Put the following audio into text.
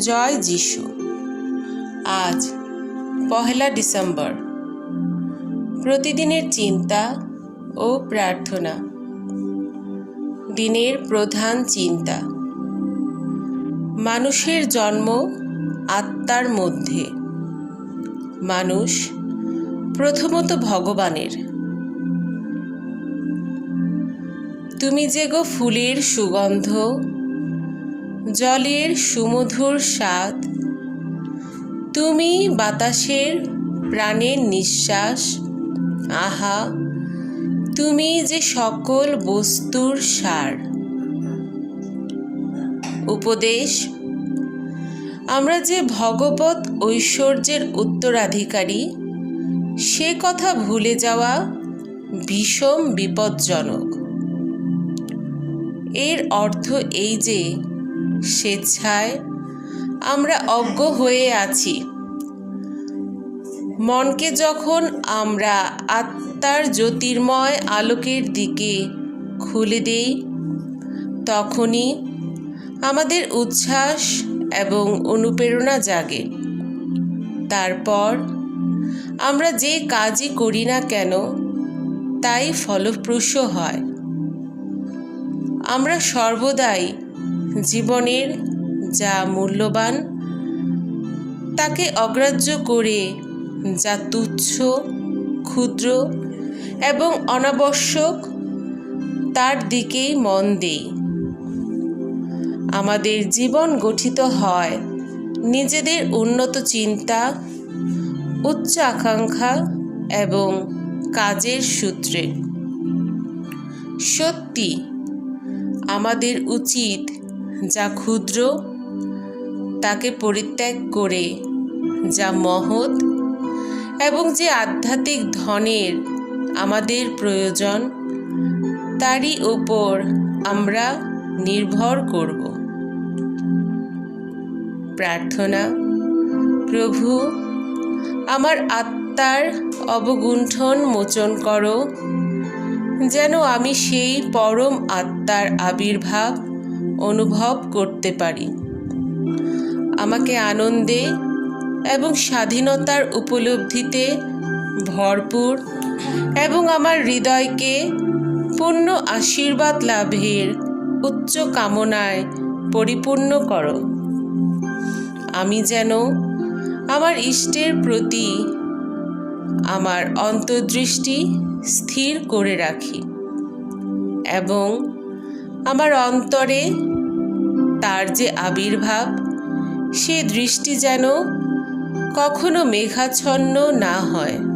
জয় যিশু। আজ পহেলা ডিসেম্বর। প্রতিদিনের চিন্তা ও প্রার্থনা। দিনের প্রধান চিন্তা। মানুষের জন্ম আত্মার মধ্যে। মানুষ প্রথমত ভগবানের। তুমি যে গো ফুলের সুগন্ধ জলের সুমধুর স্বাদ। তুমি বাতাসের প্রাণের নিঃশ্বাস। আহা, তুমি যে সকল বস্তুর সার। উপদেশ, আমরা যে ভগবত ঐশ্বর্যের উত্তরাধিকারী, সে কথা ভুলে যাওয়া ভীষণ বিপজ্জনক। এর অর্থ এই যে স্বেচ্ছায় আমরা অজ্ঞ হয়ে আছি। মনকে যখন আমরা আত্মার জ্যোতির্ময় আলোকের দিকে খুলে দেই, তখনই আমাদের উচ্ছ্বাস এবং অনুপ্রেরণা জাগে। তারপর আমরা যে কাজই করি না কেন, তাই ফলপ্রসূ হয়। আমরা সর্বদাই জীবনের যা মূল্যবান, তাকে অগ্রাহ্য করে যা তুচ্ছ, ক্ষুদ্র এবং অনাবশ্যক, তার দিকেই মন দেই আমাদের জীবন গঠিত হয় নিজেদের উন্নত চিন্তা, উচ্চ আকাঙ্ক্ষা এবং কাজের সূত্রে। সত্যি, আমাদের উচিত যা ক্ষুদ্র, তাকে পরিত্যাগ করে, যা মহৎ এবং যে আধ্যাত্মিক ধনের আমাদের প্রয়োজন, তারই ওপর আমরা নির্ভর করব। প্রার্থনা, প্রভু, আমার আত্মার অবগুণ্ঠন মোচন করো, যেন আমি সেই পরম আত্মার আবির্ভাব অনুভব করতে পারি। আমাকে আনন্দে এবং স্বাধীনতার উপলব্ধিতে ভরপুর এবং আমার হৃদয়কে পূর্ণ আশীর্বাদ লাভের উচ্চ কামনায় পরিপূর্ণ করো। আমি যেন আমার ইষ্টের প্রতি আমার অন্তর্দৃষ্টি স্থির করে রাখি এবং আমার অন্তরে তার যে আবির্ভাব সে দৃষ্টি যেন কখনো মেঘাচ্ছন্ন না হয়।